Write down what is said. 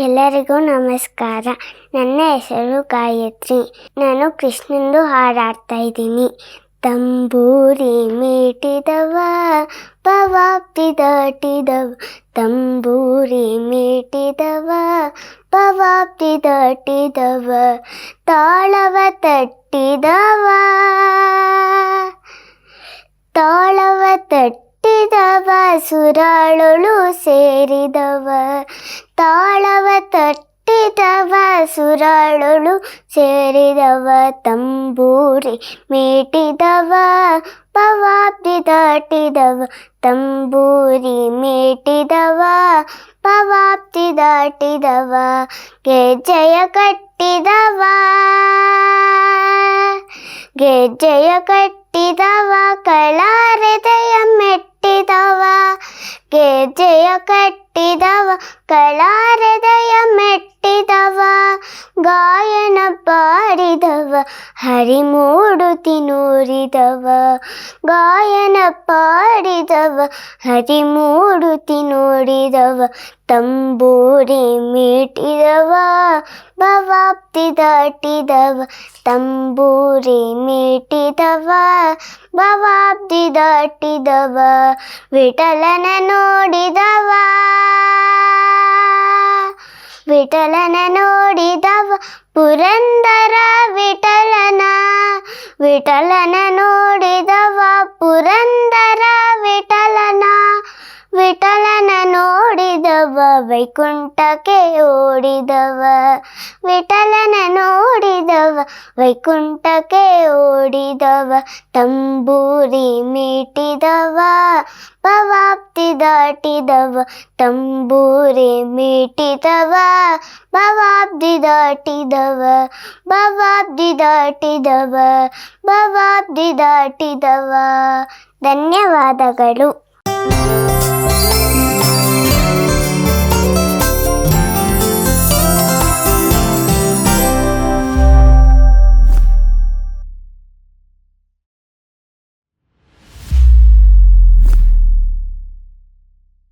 ಎಲ್ಲರಿಗೂ ನಮಸ್ಕಾರ. ನನ್ನ ಹೆಸರು ಗಾಯತ್ರಿ. ನಾನು ಕೃಷ್ಣಂದು ಹಾಡಾಡ್ತಾ ಇದ್ದೀನಿ. ತಂಬೂರಿ ಮೀಟಿದವ ಪವಾಪ್ತಿ ದಾಟಿದವ ತಂಬೂರಿ ಮೀಟಿದವ ಪವಾಪ್ತಿ ದಾಟಿದವ ತಾಳವ ತಟ್ಟಿದವ. ತಾಳವ ತಟ್ಟಿದವ, ಸುರಾಳೊಳು ಸೇರಿದವ. ತಟ್ಟಿದವ ಸುರಾಳೊಳು ಸೇರಿದವ ತಂಬೂರಿ ಮೀಟಿದವ ಪವಾಬ್ದಿ ದಾಟಿದವ ತಂಬೂರಿ ಮೀಟಿದವ ಪವಾಬ್ದಿ ದಾಟಿದವ ಗೆಜ್ಜೆಯ ಕಟ್ಟಿದವ ಗೆಜ್ಜೆಯ ಕಟ್ಟಿದವ ಕಳಾರೆದೆಯ ಮೆಟ್ಟಿದವ ಗೆಜ್ಜೆಯ ಕಟ್ಟಿದವ ಕಳಾರೆದೆಯ ಪಾಡಿದವ ಹರಿಮೂಡುತಿ ನೂರಿದವ ಗಾಯನ ಪಾಡಿದವ ಹರಿಮೂಡುತಿ ನೋಡಿದವ ತಂಬೂರಿ ಮೀಟಿದವ ಭವಾಪ್ತಿ ದಾಟಿದವ. ತಂಬೂರಿ ಮೀಟಿದವ ಭವಾಬ್ದಿ ದಾಟಿದವ. ವಿಠಲನ ನೋಡಿದವ ವಿಠಲನ ನೋಡಿದವ. ಪುರಂದರ ವಿಠಲನ ವಿಠಲನ ನೋಡಿದವ ಪುರಂದರ ವಿಠಲನ ವಿಠಲನ ನೋಡಿದವ ವೈಕುಂಠಕ್ಕೆ ಓಡಿದವ, ವಿಠಲನ ನೋಡಿದವ ವೈಕುಂಠಕ್ಕೆ ಓಡಿದವ, ತಂಬೂರಿ ಮೀಟಿದವ ಭವಾಪ್ತಿ ದಾಟಿದವ ತಂಬೂರಿ ಮೀಟಿದವ ಭವಾಬ್ದಿ ದಾಟಿದವ ಭವಾಬ್ದಿ ದಾಟಿದವ ಭವಾಬ್ದಿ ದಾಟಿದವ. ಧನ್ಯವಾದಗಳು.